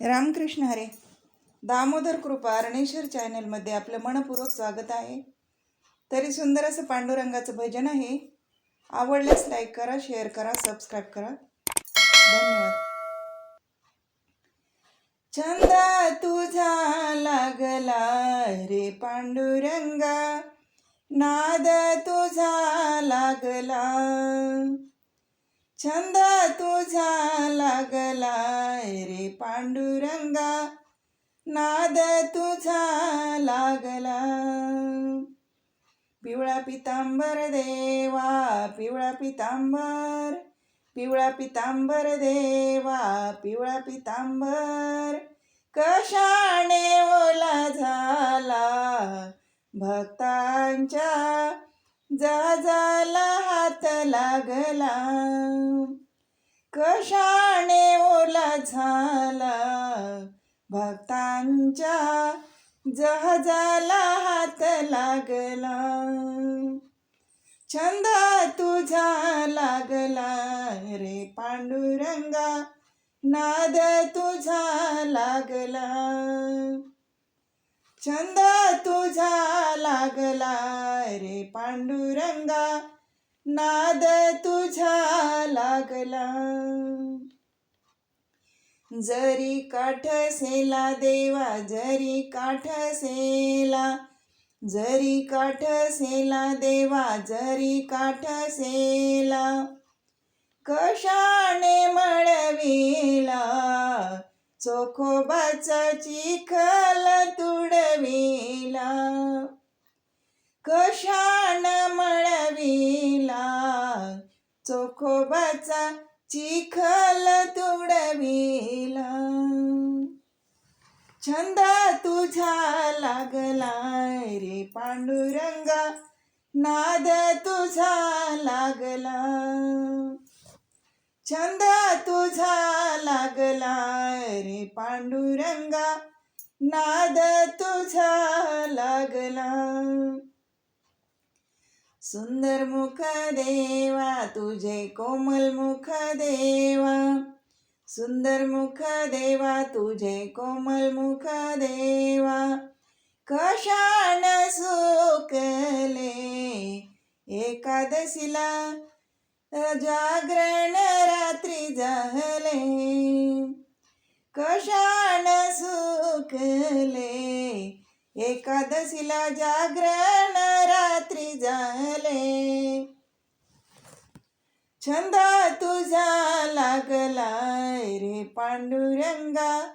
रामकृष्ण हरे. दामोदर कृपा अरणेश्वर चॅनलमध्ये आपलं मनपूर्वक स्वागत आहे. तरी सुंदर असं पांडुरंगाचं भजन आहे. आवडल्यास लाईक करा शेअर करा सबस्क्राईब करा. धन्यवाद. छंद तुझा लागला रे पांडुरंगा. नाद तुझा लागला. छंद तुझा लागला रे पांडुरंगा. नाद तुझा लागला. पिवळा पितांबर देवा पिवळा पितांबर पिवळा पितांबर देवा पिवळा पितांबर. कशाने ओला झाला? भक्तांच्या जाजाला हात लागला. कशाने ओला झाला? भक्तांच्या जहाजाला हात लागला. छंद तुझा लागला. रे पांडुरंगा नाद तुझा लागला. छंद तुझा लागला. रे पांडुरंगा नाद तुझा लागला. जरी काठ सेला देवा जरी काठ सेला जरी काठसेला देवा जरी काठ सेला कशाने मळविला? चोखोबाचा चिखल तुडविला. कशान मळविला? चोखोबाचा चिखल तुडविला. छंद तुझा लागला रे पांडुरंगा नाद तुझा लागला. छंद तुझा लागला रे पांडुरंगा नाद तुझा लागला. सुंदर मुख देवा तुझे कोमल मुख देवा सुंदर मुख देवा तुझे कोमल मुख देवा कशान सुकले एकादशीला? जागरण रात्री झाले. कशान सुकले एकादशीला जागरण रात्री झाले. छंद तुझा लागला रे पांडुरंगा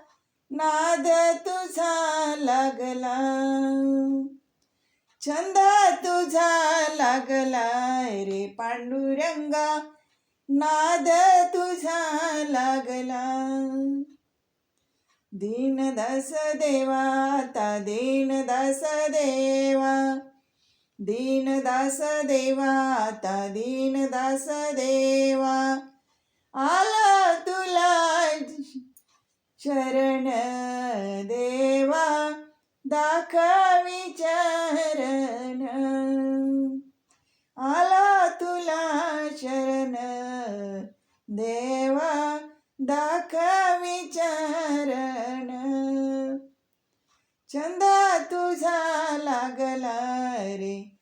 नाद तुझा लागला. छंद तुझा लागला रे पांडुरंगा नाद तुझा लागला. दीनदास देवा आता दीनदास देवा दीनदास देवा आता दीनदास देवा आला तुला शरण देवा दाखवी चरण छंद तुझा लागला रे.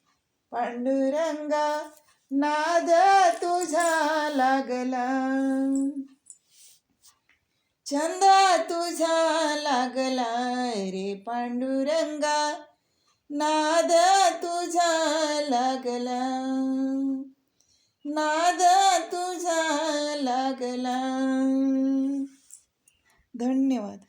पांडुरंगा नाद तुझा लागला. छंद तुझा लागला रे पांडुरंगा नाद तुझा लागला. नाद तुझा लागला. धन्यवाद.